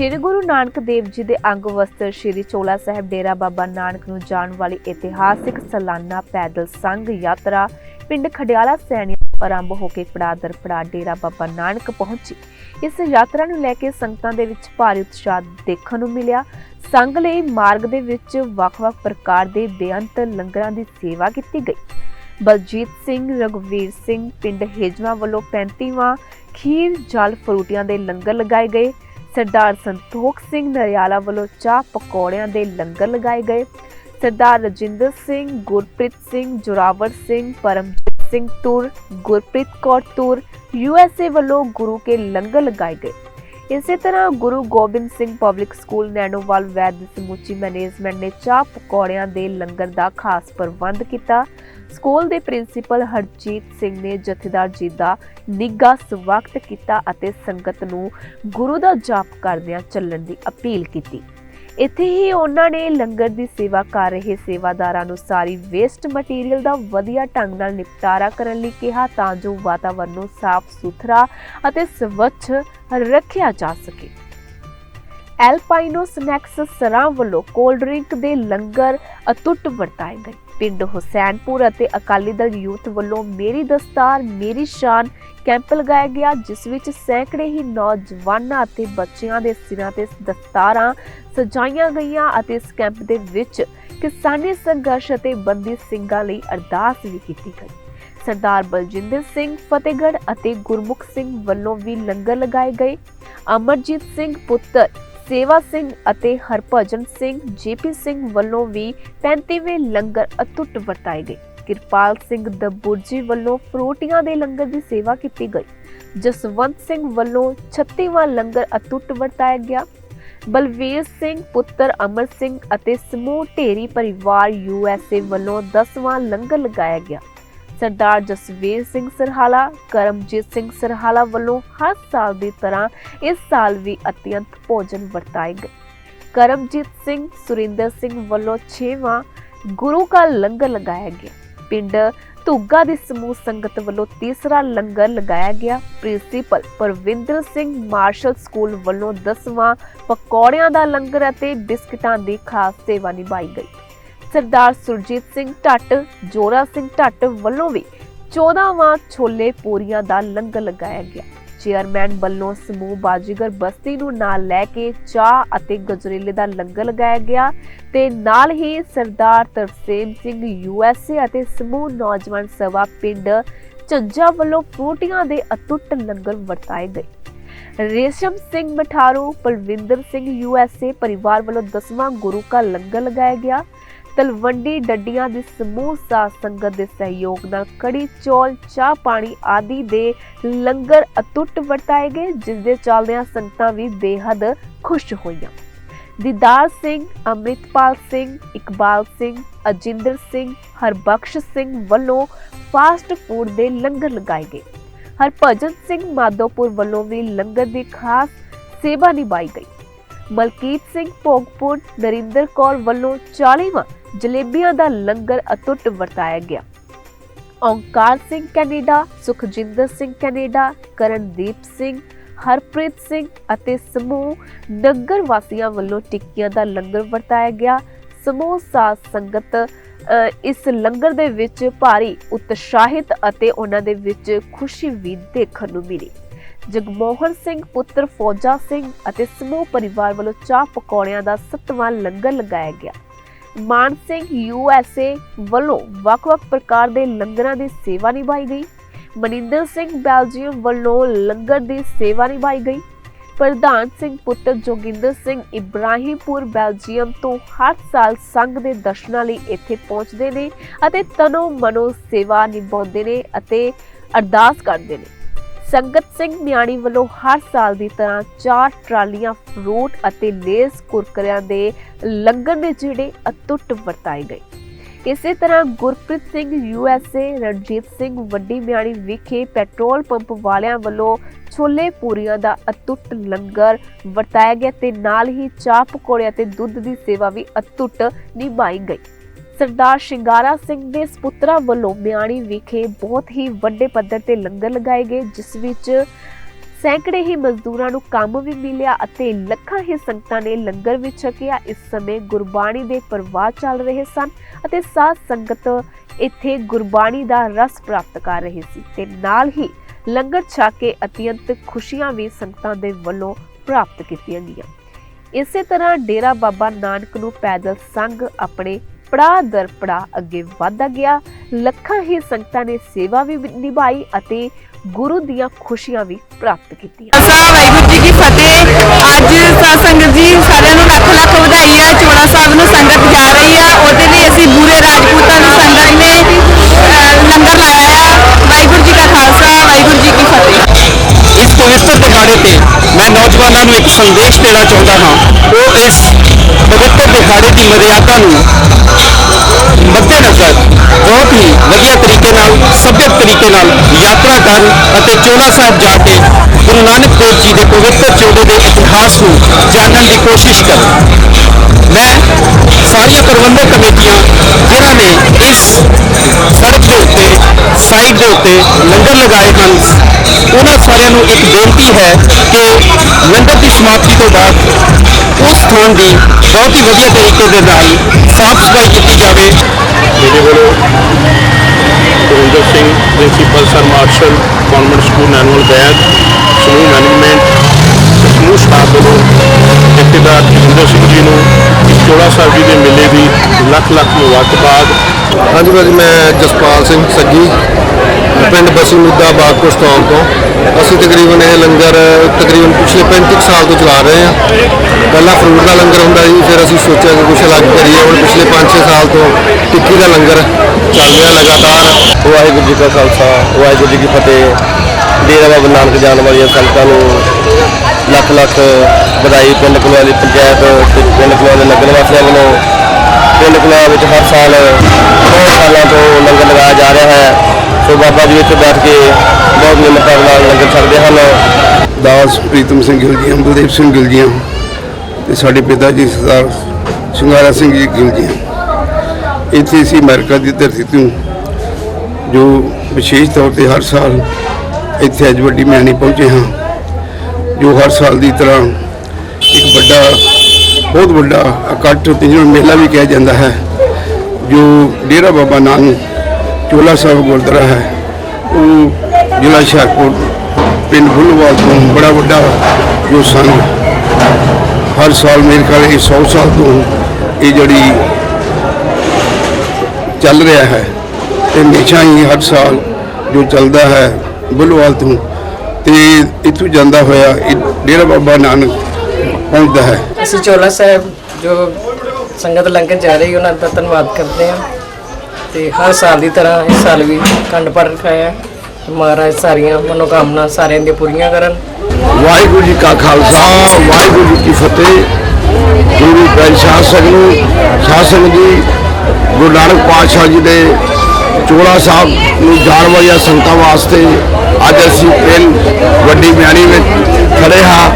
ਸ਼੍ਰੀ ਗੁਰੂ ਨਾਨਕ ਦੇਵ ਜੀ ਦੇ ਅੰਗ ਵਸਤਰ ਸ਼੍ਰੀ ਚੋਲਾ ਸਾਹਿਬ ਡੇਰਾ ਬਾਬਾ ਨਾਨਕ ਨੂੰ ਜਾਣ ਵਾਲੀ ਇਤਿਹਾਸਿਕ ਸਾਲਾਨਾ ਪੈਦਲ ਸੰਘ ਯਾਤਰਾ ਪਿੰਡ ਖਡਿਆਲਾ ਸੈਣੀ ਆਰੰਭ ਹੋ ਕੇ ਪੜਾ ਦਰ ਡੇਰਾ ਬਾਬਾ ਨਾਨਕ ਪਹੁੰਚੀ। ਇਸ ਯਾਤਰਾ ਨੂੰ ਲੈ ਕੇ ਸੰਗਤਾਂ ਦੇ ਵਿੱਚ ਭਾਰੀ ਉਤਸ਼ਾਹ ਦੇਖਣ ਨੂੰ ਮਿਲਿਆ। ਸੰਘ ਲਈ ਮਾਰਗ ਦੇ ਵਿੱਚ ਵੱਖ-ਵੱਖ ਪ੍ਰਕਾਰ ਦੇ ਬੇਅੰਤ ਲੰਗਰਾਂ ਦੀ ਸੇਵਾ ਕੀਤੀ ਗਈ। ਬਲਜੀਤ ਸਿੰਘ, ਰਘਵੀਰ ਸਿੰਘ, ਪਿੰਡ ਹੇਜਵਾ ਵੱਲੋਂ 35ਵਾਂ ਖੀਰ, ਜਲ, ਫਰੂਟੀਆਂ ਦੇ ਲੰਗਰ ਲਗਾਏ ਗਏ। ਸਰਦਾਰ ਸੰਤੋਖ ਸਿੰਘ ਨਰਿਆਲਾ ਵੱਲੋਂ ਚਾਹ ਪਕੌੜਿਆਂ ਦੇ ਲੰਗਰ ਲਗਾਏ ਗਏ। ਸਰਦਾਰ ਰਜਿੰਦਰ ਸਿੰਘ, ਗੁਰਪ੍ਰੀਤ ਸਿੰਘ, ਜੁਰਾਵਰ ਸਿੰਘ, ਪਰਮਜੀਤ ਸਿੰਘ ਤੁਰ, ਗੁਰਪ੍ਰੀਤ ਕੌਰ ਤੁਰ ਯੂਐਸਏ ਵੱਲੋਂ ਗੁਰੂ ਕੇ ਲੰਗਰ ਲਗਾਏ ਗਏ। ਇਸੇ ਤਰ੍ਹਾਂ ਗੁਰੂ ਗੋਬਿੰਦ ਸਿੰਘ ਪਬਲਿਕ ਸਕੂਲ, ਨੈਣੋਵਾਲ ਵੈਦ ਦੀ ਸਮੁੱਚੀ ਮੈਨੇਜਮੈਂਟ ਨੇ ਚਾਹ ਪਕੌੜਿਆਂ ਦੇ ਲੰਗਰ ਦਾ ਖਾਸ ਪ੍ਰਬੰਧ ਕੀਤਾ। ਸਕੂਲ ਦੇ ਪ੍ਰਿੰਸੀਪਲ ਹਰਜੀਤ ਸਿੰਘ ਨੇ ਜਥੇਦਾਰ ਜੀ ਦਾ ਨਿੱਘਾ ਸਵਾਗਤ ਕੀਤਾ ਅਤੇ ਸੰਗਤ ਨੂੰ ਗੁਰੂ ਦਾ ਜਾਪ ਕਰਦਿਆਂ ਚੱਲਣ ਦੀ ਅਪੀਲ ਕੀਤੀ। ਇੱਥੇ ਹੀ ਉਹਨਾਂ ਨੇ ਲੰਗਰ ਦੀ ਸੇਵਾ ਕਰ ਰਹੇ ਸੇਵਾਦਾਰਾਂ ਨੂੰ ਸਾਰੀ ਵੇਸਟ ਮਟੀਰੀਅਲ ਦਾ ਵਧੀਆ ਢੰਗ ਨਾਲ ਨਿਪਟਾਰਾ ਕਰਨ ਲਈ ਕਿਹਾ ਤਾਂ ਜੋ ਵਾਤਾਵਰਣ ਨੂੰ ਸਾਫ਼ ਸੁਥਰਾ ਅਤੇ ਸਵੱਛ ਰੱਖਿਆ ਜਾ ਸਕੇ। ਐਲਪਾਈਨੋ ਸਨੈਕਸ ਸਰਾਂ ਵੱਲੋਂ ਕੋਲਡ ਡਰਿੰਕ ਦੇ ਲੰਗਰ ਅਤੁੱਟ ਵਰਤਾਏ ਗਏ। ਪਿੰਡ ਹੁਸੈਨਪੁਰ ਅਤੇ ਅਕਾਲੀ ਦਲ ਯੂਥ ਵੱਲੋਂ ਮੇਰੀ ਦਸਤਾਰ, ਮੇਰੀ ਸ਼ਾਨ ਕੈਂਪ ਲਗਾਇਆ ਗਿਆ, ਜਿਸ ਵਿੱਚ ਸੈਂਕੜੇ ਹੀ ਨੌਜਵਾਨਾਂ ਅਤੇ ਬੱਚਿਆਂ ਦੇ ਸਿਰਾਂ ਤੇ ਦਸਤਾਰਾਂ ਸਜਾਈਆਂ ਗਈਆਂ ਅਤੇ ਇਸ ਕੈਂਪ ਦੇ ਵਿੱਚ ਕਿਸਾਨੀ ਸੰਘਰਸ਼ ਅਤੇ ਬੰਦੀ ਸਿੰਘਾਂ ਲਈ ਅਰਦਾਸ ਵੀ ਕੀਤੀ ਗਈ। ਸਰਦਾਰ ਬਲਜਿੰਦਰ ਸਿੰਘ ਫਤਿਹਗੜ੍ਹ ਅਤੇ ਗੁਰਮੁਖ ਸਿੰਘ ਵੱਲੋਂ ਵੀ ਲੰਗਰ ਲਗਾਏ ਗਏ। ਅਮਰਜੀਤ ਸਿੰਘ ਪੁੱਤਰ ਸੇਵਾ ਸਿੰਘ ਅਤੇ ਹਰਭਜਨ ਸਿੰਘ ਜੇਪੀ ਸਿੰਘ ਵੱਲੋਂ ਵੀ 35ਵੇਂ ਲੰਗਰ ਅਤੁੱਟ ਵਰਤਾਏ ਗਏ। ਕਿਰਪਾਲ ਸਿੰਘ ਦਬੁਰਜੀ ਵੱਲੋਂ ਫਰੋਟੀਆਂ ਦੇ ਲੰਗਰ ਦੀ ਸੇਵਾ ਕੀਤੀ ਗਈ। ਜਸਵੰਤ ਸਿੰਘ ਵੱਲੋਂ 36ਵਾਂ ਲੰਗਰ ਅਤੁੱਟ ਵਰਤਾਇਆ ਗਿਆ। ਬਲਵੀਰ ਸਿੰਘ, ਪੁੱਤਰ ਅਮਰ ਸਿੰਘ ਅਤੇ ਸਮੂਹ ਢੇਰੀ ਪਰਿਵਾਰ ਯੂਐਸਏ ਵੱਲੋਂ 10ਵਾਂ ਲੰਗਰ ਲਗਾਇਆ ਗਿਆ। ਸਰਦਾਰ ਜਸਵੀਰ ਸਿੰਘ ਸਰਹਾਲਾ, ਕਰਮਜੀਤ ਸਿੰਘ ਸਰਹਾਲਾ ਵੱਲੋਂ ਹਰ ਸਾਲ ਦੀ ਤਰ੍ਹਾਂ ਇਸ ਸਾਲ ਵੀ ਅਤਿਅੰਤ ਭੋਜਨ ਵਰਤਾਏ ਗਏ। ਕਰਮਜੀਤ ਸਿੰਘ, ਸੁਰਿੰਦਰ ਸਿੰਘ ਵੱਲੋਂ 6ਵਾਂ ਗੁਰੂ ਕਾ ਲੰਗਰ ਲਗਾਇਆ ਗਿਆ। ਪਿੰਡ ਧੁੱਗਾ ਦੀ ਸਮੂਹ ਸੰਗਤ ਵੱਲੋਂ ਤੀਸਰਾ ਲੰਗਰ ਲਗਾਇਆ ਗਿਆ। Principal Parvinder Singh Marshal school ਵੱਲੋਂ 10ਵਾਂ ਪਕੌੜਿਆਂ ਦਾ ਲੰਗਰ ਅਤੇ ਬਿਸਕਟਾਂ ਦੀ ਖਾਸ ਸੇਵਾ ਨਿਭਾਈ ਗਈ। ਸਰਦਾਰ ਸੁਰਜੀਤ ਸਿੰਘ ਢੱਟ ਜੋਰਾ ਸਿੰਘ ਢੱਟ ਵੱਲੋਂ ਵੀ 14ਵਾਂ ਛੋਲੇ ਪੂਰੀਆਂ ਦਾ ਲੰਗਰ ਲਗਾਇਆ ਗਿਆ। ਚੇਅਰਮੈਨ ਵੱਲੋਂ ਸਮੂਹ ਬਾਜੀਗਰ ਬਸਤੀ ਨੂੰ ਨਾਲ ਲੈ ਕੇ ਚਾਹ ਅਤੇ ਗਜਰੇਲੇ ਦਾ ਲੰਗਰ ਲਗਾਇਆ ਗਿਆ ਤੇ ਨਾਲ ਹੀ ਸਰਦਾਰ ਤਰਸੇਮ ਸਿੰਘ ਯੂਐਸਏ ਅਤੇ ਸਮੂਹ ਨੌਜਵਾਨ ਸਭਾ ਪਿੰਡ ਝੱਜਾ ਵੱਲੋਂ ਫਰੂਟੀਆਂ ਦੇ ਅਤੁੱਟ ਲੰਗਰ ਵਰਤਾਏ ਗਏ। ਰੇਸ਼ਮ ਸਿੰਘ ਮਠਾਰੂ ਪਲਵਿੰਦਰ ਸਿੰਘ ਯੂਐਸਏ ਪਰਿਵਾਰ ਵੱਲੋਂ ਦਸਵਾਂ ਗੁਰੂ ਕਾ ਲੰਗਰ ਲਗਾਇਆ ਗਿਆ। ਤਲਵੰਡੀ ਡੱਡੀਆਂ ਦੀ ਸਮੂਹ ਸਾਧ ਸੰਗਤ ਦੇ ਸਹਿਯੋਗ ਨਾਲ ਕੜੀ ਚੌਲ, ਚਾਹ ਪਾਣੀ ਆਦਿ ਦੇ ਲੰਗਰ ਅਤੁੱਟ ਵਰਤਾਏ ਗਏ, ਜਿਸ ਦੇ ਚੱਲਦਿਆਂ ਸੰਗਤਾਂ ਵੀ ਬੇਹੱਦ ਖੁਸ਼ ਹੋਈਆਂ। ਦੀਦਾਰ ਸਿੰਘ, ਅੰਮ੍ਰਿਤਪਾਲ ਸਿੰਘ, ਇਕਬਾਲ ਸਿੰਘ, ਅਜਿੰਦਰ ਸਿੰਘ, ਹਰਬਖਸ਼ ਸਿੰਘ ਵੱਲੋਂ ਫਾਸਟ ਫੂਡ ਦੇ ਲੰਗਰ ਲਗਾਏ ਗਏ। ਹਰਭਜਨ ਸਿੰਘ ਮਾਧੋਪੁਰ ਵੱਲੋਂ ਵੀ ਲੰਗਰ ਦੀ ਖਾਸ ਸੇਵਾ ਨਿਭਾਈ ਗਈ। ਮਲਕੀਤ ਸਿੰਘ ਭੋਗਪੁਰ, ਨਰਿੰਦਰ ਕੌਰ ਵੱਲੋਂ 40ਵਾਂ ਜਲੇਬੀਆਂ ਦਾ ਲੰਗਰ ਅਤੁੱਟ ਵਰਤਾਇਆ ਗਿਆ। ਓਂਕਾਰ ਸਿੰਘ ਕੈਨੇਡਾ, ਸੁਖਜਿੰਦਰ ਸਿੰਘ ਕੈਨੇਡਾ, ਕਰਨਦੀਪ ਸਿੰਘ, ਹਰਪ੍ਰੀਤ ਸਿੰਘ ਅਤੇ ਸਮੂਹ ਨਗਰ ਵਾਸੀਆਂ ਵੱਲੋਂ ਟਿੱਕੀਆਂ ਦਾ ਲੰਗਰ ਵਰਤਾਇਆ ਗਿਆ। ਸਮੂਹ ਸਾਧ ਸੰਗਤ ਇਸ ਲੰਗਰ ਦੇ ਵਿੱਚ ਭਾਰੀ ਉਤਸ਼ਾਹਿਤ ਅਤੇ ਉਹਨਾਂ ਦੇ ਵਿੱਚ ਖੁਸ਼ੀ ਵੀ ਦੇਖਣ ਨੂੰ ਮਿਲੀ। ਜਗਮੋਹਨ ਸਿੰਘ, ਪੁੱਤਰ ਫੌਜਾ ਸਿੰਘ ਅਤੇ ਸਮੂਹ ਪਰਿਵਾਰ ਵੱਲੋਂ ਚਾਹ ਪਕੌੜਿਆਂ ਦਾ ਸੱਤਵਾਂ ਲੰਗਰ ਲਗਾਇਆ ਗਿਆ। ਮਾਨ ਸਿੰਘ ਯੂਐਸਏ ਵੱਲੋਂ ਵੱਖ-ਵੱਖ ਪ੍ਰਕਾਰ ਦੇ ਲੰਗਰਾਂ ਦੀ ਸੇਵਾ ਨਿਭਾਈ ਗਈ। ਮਨਿੰਦਰ ਸਿੰਘ ਬੈਲਜੀਅਮ ਵੱਲੋਂ ਲੰਗਰ ਦੀ ਸੇਵਾ ਨਿਭਾਈ ਗਈ। ਪ੍ਰਧਾਨ ਸਿੰਘ ਪੁੱਤਰ ਜੋਗਿੰਦਰ ਸਿੰਘ ਇਬਰਾਹੀਮਪੁਰ ਬੈਲਜੀਅਮ ਤੋਂ ਹਰ ਸਾਲ ਸੰਘ ਦੇ ਦਰਸ਼ਨਾਂ ਲਈ ਇੱਥੇ ਪਹੁੰਚਦੇ ਨੇ ਅਤੇ ਤਨੋ ਮਨੋ ਸੇਵਾ ਨਿਭਾਉਂਦੇ ਨੇ ਅਤੇ ਅਰਦਾਸ ਕਰਦੇ ਨੇ। ਸੰਗਤ ਸਿੰਘ ਨਿਆਣੀ ਵੱਲੋਂ ਹਰ ਸਾਲ ਦੀ ਤਰ੍ਹਾਂ ਚਾਰ ਟਰਾਲੀਆਂ, ਫਰੂਟ ਅਤੇ ਲੇਸ ਕੁਰਕਰਿਆਂ ਦੇ ਲੰਗਰ ਦੇ ਜਿਹੜੇ ਅਤੁੱਟ ਵਰਤਾਏ ਗਏ। ਇਸੇ ਤਰ੍ਹਾਂ ਗੁਰਪ੍ਰੀਤ ਸਿੰਘ ਯੂਐਸਏ ਰਣਜੀਤ ਸਿੰਘ ਵੱਡੀ ਮਿਆਣੀ ਵਿਖੇ ਪੈਟਰੋਲ ਪੰਪ ਵਾਲਿਆਂ ਵੱਲੋਂ ਛੋਲੇ ਪੂਰੀਆਂ ਦਾ ਅਤੁੱਟ ਲੰਗਰ ਵਰਤਾਇਆ ਗਿਆ ਤੇ ਨਾਲ ਹੀ ਚਾਹ ਪਕੌੜੇ ਅਤੇ ਦੁੱਧ ਦੀ ਸੇਵਾ ਵੀ ਅਤੁੱਟ ਨਿਭਾਈ ਗਈ। ਸਰਦਾਰ ਸ਼ਿੰਗਾਰਾ ਸਿੰਘ ਦੇ ਸੁਪੁੱਤਰਾਂ ਵੱਲੋਂ ਮਿਆਣੀ ਵਿਖੇ ਬਹੁਤ ਹੀ ਵੱਡੇ ਪੱਧਰ ਤੇ ਲੰਗਰ ਲਗਾਏ ਗਏ, ਜਿਸ ਵਿੱਚ ਸੈਂਕੜੇ ਹੀ ਮਜ਼ਦੂਰਾਂ ਨੂੰ ਕੰਮ ਵੀ ਮਿਲਿਆ ਅਤੇ ਲੱਖਾਂ ਹੀ ਸੰਗਤਾਂ ਨੇ ਲੰਗਰ ਵੀ ਛਕਿਆ। ਇਸ ਸਮੇਂ ਗੁਰਬਾਣੀ ਦੇ ਪ੍ਰਵਾਹ ਚੱਲ ਰਹੇ ਸਨ ਅਤੇ ਸਾਧ ਸੰਗਤ ਇੱਥੇ ਗੁਰਬਾਣੀ ਦਾ ਰਸ ਪ੍ਰਾਪਤ ਕਰ ਰਹੀ ਸੀ ਤੇ ਨਾਲ ਹੀ ਲੰਗਰ ਛਕ ਕੇ ਅਤਿਅੰਤ ਖੁਸ਼ੀਆਂ ਵੀ ਸੰਗਤਾਂ ਦੇ ਵੱਲੋਂ ਪ੍ਰਾਪਤ ਕੀਤੀਆਂ ਗਈਆਂ। ਇਸੇ ਤਰ੍ਹਾਂ ਡੇਰਾ ਬਾਬਾ ਨਾਨਕ ਨੂੰ ਪੈਦਲ ਸੰਗ ਆਪਣੇ ਪੜਾਅ ਦਰ ਪੜਾਅ ਅੱਗੇ ਵਧਦਾ ਗਿਆ। ਲੱਖਾਂ ਹੀ ਸੰਗਤਾਂ ਨੇ ਸੇਵਾ ਵੀ ਨਿਭਾਈ ਅਤੇ ਗੁਰੂ ਦੀਆਂ ਖੁਸ਼ੀਆਂ ਵੀ ਪ੍ਰਾਪਤ ਕੀਤੀਆਂ। ਖਾਲਸਾ ਵਾਹਿਗੁਰੂ ਜੀ ਕੀ ਫਤਿਹ। ਅੱਜ ਸਾਧ ਸੰਗਤ ਜੀ ਸਾਰਿਆਂ ਨੂੰ ਲੱਖ ਲੱਖ ਵਧਾਈ ਹੈ ਚੋੜਾ ਸਾਹਿਬ ਨੂੰ ਸੰਗਤ ਜਾ ਰਹੀ ਆ। ਉਹਦੇ ਲਈ ਅਸੀਂ ਬੂਰੇ ਰਾਜਪੂਤਾਂ ਦੀ ਸੰਗਤ ਨੇ ਲੰਗਰ ਲਾਇਆ ਆ। ਵਾਹਿਗੁਰੂ ਜੀ ਕਾ ਖਾਲਸਾ ਵਾਹਿਗੁਰੂ ਜੀ ਕੀ ਫਤਿਹ। ਇਸ ਪਵਿੱਤਰ ਦਿਹਾੜੇ ਤੇ ਮੈਂ ਨੌਜਵਾਨਾਂ ਨੂੰ ਇੱਕ ਸੰਦੇਸ਼ ਦੇਣਾ ਚਾਹੁੰਦਾ ਹਾਂ। ਉਹ ਇਸ ਪਵਿੱਤਰ ਦਿਹਾੜੇ ਦੀ ਮਰਿਆਦਾ ਨੂੰ ਮੱਦੇਨਜ਼ਰ ਬਹੁਤ ਹੀ ਵਧੀਆ ਤਰੀਕੇ ਨਾਲ, ਸਭਿਅਕ ਤਰੀਕੇ ਨਾਲ ਯਾਤਰਾ ਕਰਨ ਅਤੇ ਚੋਲਾ ਸਾਹਿਬ ਜਾ ਕੇ ਗੁਰੂ ਨਾਨਕ ਦੇਵ ਜੀ ਦੇ ਪਵਿੱਤਰ ਚੋਲੇ ਦੇ ਇਤਿਹਾਸ ਨੂੰ ਜਾਣਨ ਦੀ ਕੋਸ਼ਿਸ਼ ਕਰਨ। ਮੈਂ ਸਾਰੀਆਂ ਪ੍ਰਬੰਧਕ ਕਮੇਟੀਆਂ, ਜਿਨ੍ਹਾਂ ਨੇ ਇਸ ਸਾਈਡ ਦੇ ਉੱਤੇ ਲੰਗਰ ਲਗਾਏ ਹਨ। ਉਹਨਾਂ ਸਾਰਿਆਂ ਨੂੰ ਇੱਕ ਬੇਨਤੀ ਹੈ ਕਿ ਲੰਗਰ ਦੀ ਸਮਾਪਤੀ ਤੋਂ ਬਾਅਦ ਉਸ ਸਥਾਨ ਦੀ ਬਹੁਤ ਹੀ ਵਧੀਆ ਤਰੀਕੇ ਦੇ ਨਾਲ ਸਾਫ਼ ਸਫ਼ਾਈ ਕੀਤੀ ਜਾਵੇ। ਮੇਰੇ ਵੱਲੋਂ Gurinder Singh, principal sir Marshal convent school annual batch ਸਮੂਹ ਮੈਨੇਜਮੈਂਟ, ਸਮੂਹ ਸਟਾਫ ਵੱਲੋਂ ਜਥੇਦਾਰ ਜਤਿੰਦਰ ਸਿੰਘ ਜੀ ਨੂੰ ਚੋੜਾ ਸਾਹਿਬ ਜੀ ਦੇ ਮੇਲੇ ਦੀ ਲੱਖ ਲੱਖ ਮੁਬਾਰਕਬਾਦ ਹਾਂਜੀ ਭਾਜੀ, ਮੈਂ ਜਸਪਾਲ ਸਿੰਘ ਸੱਗੀ, ਪਿੰਡ ਬਸੀ ਮੁੱਦਾ ਬਾਗਪੁਰ ਸਟਾਮ ਤੋਂ। ਅਸੀਂ ਤਕਰੀਬਨ ਇਹ ਲੰਗਰ ਤਕਰੀਬਨ ਪਿਛਲੇ 35 ਸਾਲ ਤੋਂ ਚਲਾ ਰਹੇ ਹਾਂ। ਪਹਿਲਾਂ ਫਰੂਟ ਦਾ ਲੰਗਰ ਹੁੰਦਾ ਸੀ, ਫਿਰ ਅਸੀਂ ਸੋਚਿਆ ਕਿ ਕੁਝ ਅਲੱਗ ਕਰੀਏ। ਹੁਣ ਪਿਛਲੇ 5-6 ਸਾਲ ਤੋਂ ਟਿੱਕੀ ਦਾ ਲੰਗਰ ਚੱਲ ਰਿਹਾ ਲਗਾਤਾਰ। ਵਾਹਿਗੁਰੂ ਜੀ ਕਾ ਖਾਲਸਾ, ਵਾਹਿਗੁਰੂ ਜੀ ਕੀ ਫਤਿਹ। ਡੇਰਾ ਬਾਬਾ ਨਾਨਕ ਜਾਣ ਵਾਲੀਆਂ ਸੰਗਤਾਂ ਨੂੰ ਲੱਖ ਲੱਖ ਵਧਾਈ ਪਿੰਡ ਕਲਵਾਲੀ ਪੰਚਾਇਤ ਤੇ ਪਿੰਡ ਦੇ ਲੱਗਣ ਵਾਸੀਆਂ ਵੱਲੋਂ ਪਿੰਡ ਕਲਾ ਵਿੱਚ ਹਰ ਸਾਲ ਬਹੁਤ ਸਾਲਾਂ ਤੋਂ ਲੰਗਰ ਲਗਾਇਆ ਜਾ ਰਿਹਾ ਹੈ। ਸੋ ਬਾਬਾ ਜੀ ਇੱਥੇ ਬੈਠ ਕੇ ਬਹੁਤ ਨਿਮਰਤਾ ਨਾਲ ਲੰਗਰ ਛਕਦੇ ਹਨ। ਦਾਸ ਪ੍ਰੀਤਮ ਸਿੰਘ ਗਿਲ ਬਲਦੇਵ ਸਿੰਘ ਗਿਲ ਜੀ ਤੇ ਸਾਡੇ ਪਿਤਾ ਜੀ ਸਰਦਾਰ ਸ਼ਿੰਗਾਰਾ ਸਿੰਘ ਜੀ ਗਿਲ ਇੱਥੇ ਅਸੀਂ ਅਮਰੀਕਾ ਦੀ ਧਰਤੀ ਤੋਂ ਜੋ ਵਿਸ਼ੇਸ਼ ਤੌਰ ਤੇ ਹਰ ਸਾਲ ਇੱਥੇ ਅੱਜ ਵੱਡੀ ਮਿਆਣੀ ਪਹੁੰਚੇ ਹਾਂ, ਜੋ ਹਰ ਸਾਲ ਦੀ ਤਰ੍ਹਾਂ ਇੱਕ ਵੱਡਾ ਬਹੁਤ ਵੱਡਾ ਇਕੱਠ ਤੇ ਜਿਹਨੂੰ ਮੇਲਾ ਵੀ ਕਿਹਾ ਜਾਂਦਾ ਹੈ, ਜੋ ਡੇਰਾ ਬਾਬਾ ਨਾਨਕ ਚੋਲਾ ਸਾਹਿਬ ਗੁਰਦੁਆਰਾ ਹੈ, ਉਹ ਜ਼ਿਲ੍ਹਾ ਹੁਸ਼ਿਆਰਪੁਰ, ਪਿੰਡ ਬੁੱਲਵਾਲ ਤੋਂ ਬੜਾ ਵੱਡਾ ਜੋ ਸੰਘ ਹਰ ਸਾਲ ਮੇਰੇ ਖਿਆਲ ਇਹ 100 ਸਾਲ ਤੋਂ ਇਹ ਜਿਹੜੀ ਚੱਲ ਰਿਹਾ ਹੈ ਤੇ ਹਮੇਸ਼ਾ ਹੀ ਹਰ ਸਾਲ ਜੋ ਚੱਲਦਾ ਹੈ ਬੁੱਲਵਾਲ ਤੋਂ ਤੇ ਇੱਥੋਂ ਜਾਂਦਾ ਹੋਇਆ ਇਹ ਡੇਰਾ ਬਾਬਾ ਨਾਨਕ ਪਹੁੰਚਦਾ ਹੈ। ਅਸੀਂ ਚੋਲਾ ਸਾਹਿਬ ਜੋ ਸੰਗਤ ਲੰਘ ਜਾ ਰਹੀ ਉਹਨਾਂ ਦਾ ਧੰਨਵਾਦ ਕਰਦੇ ਹਾਂ। ਤੇ ਹਰ ਸਾਲ ਦੀ ਤਰ੍ਹਾਂ ਇਸ ਸਾਲ ਵੀ ਖੰਡ ਪਾਠ ਰਖਾਇਆ ਮਹਾਰਾਜ ਸਾਰੀਆਂ ਮਨੋਕਾਮਨਾ ਸਾਰਿਆਂ ਦੀਆਂ ਪੂਰੀਆਂ ਕਰਨ। ਵਾਹਿਗੁਰੂ ਜੀ ਕਾ ਖਾਲਸਾ ਵਾਹਿਗੁਰੂ ਜੀ ਕੀ ਫਤਿਹ। ਗੁਰੂ ਗ੍ਰੰਥ ਸਾਹਿਬ ਸਿੰਘ ਨੂੰ ਸ਼ਾਸਨ ਜੀ ਗੁਰੂ ਨਾਨਕ ਪਾਤਸ਼ਾਹ ਜੀ ਦੇ ਚੋਲਾ ਸਾਹਿਬ ਨੂੰ ਜਾਣ ਵਾਲੀਆਂ ਸੰਗਤਾਂ ਵਾਸਤੇ ਅੱਜ ਅਸੀਂ ਪਿੰਡ ਵੱਡੀ ਮਿਆਣੀ ਵਿੱਚ ਖੜੇ ਹਾਂ।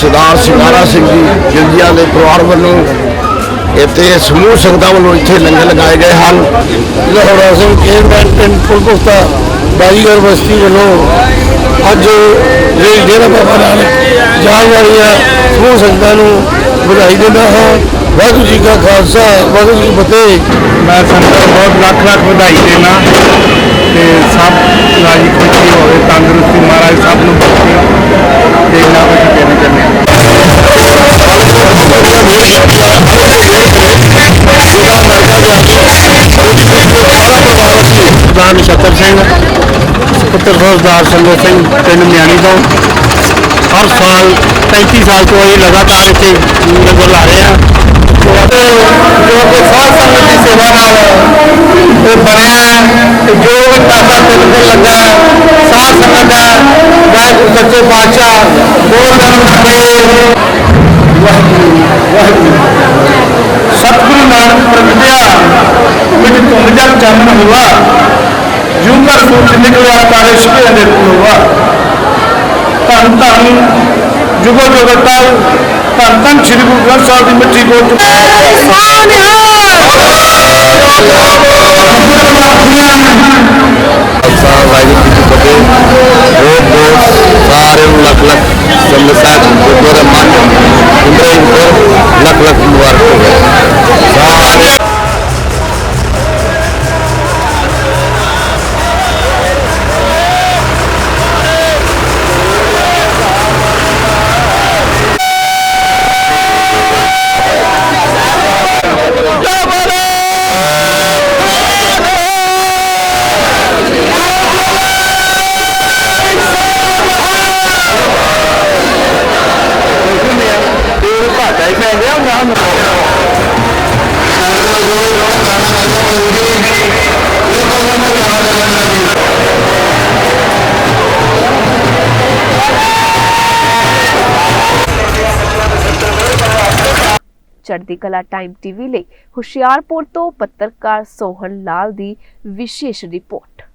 ਸਰਦਾਰ ਸਿੰਘਾਰਾ ਸਿੰਘ ਜੀ ਜਿੰਦਿਆਂ ਦੇ ਪਰਿਵਾਰ ਵੱਲੋਂ ਇੱਥੇ ਸਮੂਹ ਸੰਗਤਾਂ ਵੱਲੋਂ ਇੱਥੇ ਲੰਗਰ ਲਗਾਏ ਗਏ ਹਨ। ਲਾਹੌਰਾ ਸਿੰਘ ਚੇਅਰਮੈਨ ਪਿੰਡ ਪੁਲਕੁਸਤਾ ਬਾਜੀਗਰ ਬਸਤੀ ਵੱਲੋਂ ਅੱਜ ਜਿਹੜੀ ਡੇਰਾ ਬਾਬਾ ਨਾਨਕ ਜਾਣ ਵਾਲੀਆਂ ਸਮੂਹ ਸੰਗਤਾਂ ਨੂੰ ਵਧਾਈ ਦਿੰਦਾ ਹਾਂ। ਵਾਹਿਗੁਰੂ ਜੀ ਕਾ ਖਾਲਸਾ, ਵਾਹਿਗੁਰੂ ਜੀ ਕੀ ਫਤਿਹ। ਮੈਂ ਸੰਗਤ ਨੂੰ ਬਹੁਤ ਲੱਖ ਲੱਖ ਵਧਾਈ ਦੇਣਾ ਤੇ ਸਭ ਰਾਜੀ ਖੁਸ਼ੀ ਹੋਵੇ, ਤੰਦਰੁਸਤੀ ਮਹਾਰਾਜ ਸਭ ਨੂੰ ਬਖਸ਼ੇ। ਤੇ ਨਾ ਪ੍ਰਧਾਨ ਨਛੱਤਰ ਸਿੰਘ ਪੁੱਤਰ ਸਰਦਾਰ ਸੰਗਤ ਸਿੰਘ ਪਿੰਡ ਮਿਆਣੀ ਤੋਂ। ਹਰ ਸਾਲ 35 ਸਾਲ ਤੋਂ ਅਸੀਂ ਲਗਾਤਾਰ ਇੱਥੇ ਲੰਗਰ ਲਾ ਰਹੇ ਹਾਂ। ਤੇ ਜੋ ਕਿ ਸਾਧ ਸੰਗਤ ਦੀ ਸੇਵਾ ਨਾਲ ਇਹ ਬਣਿਆ ਹੈ ਤੇ ਜੋ ਵੀ ਪੈਸਾ ਮਿਲ ਕੇ ਲੱਗਾ ਹੈ, ਸਾਧ ਸੰਗਤ ਦਾ ਵਾਹਿਗੁਰੂ ਸੱਚੇ ਪਾਤਸ਼ਾਹ ਬੋਲ ਕਰਨ ਸਤਿਗੁਰੂ ਨਾਨਕ ਪ੍ਰਗਟਿਆ ਮਿਟ ਧੁੰਦ ਜਗ ਚਾਨਣ ਹੋਆ ਜੂ ਕਰ ਸੂਰਜ ਨਿਕਲਿਆ ਕਾਲੇ ਸ਼ਿਕਿਆਂ ਦੇ ਹੋਆ ਧੰਨ ਧੰਨ ਜੁਗੋ ਜੁਗਤਾਲ ਧੰਨ ਧੰਨ ਸ੍ਰੀ ਗੁਰੂ ਗ੍ਰੰਥ ਸਾਹਿਬ ਦੀ ਮਿੱਠੀ ਬੋਲ ਖਾਲਸਾ ਚੜ੍ਹਦੀ ਕਲਾ ਟਾਈਮ ਟੀਵੀ ਲਈ ਹੁਸ਼ਿਆਰਪੁਰ ਤੋਂ ਪੱਤਰਕਾਰ ਸੋਹਣ ਲਾਲ ਦੀ ਵਿਸ਼ੇਸ਼ ਰਿਪੋਰਟ।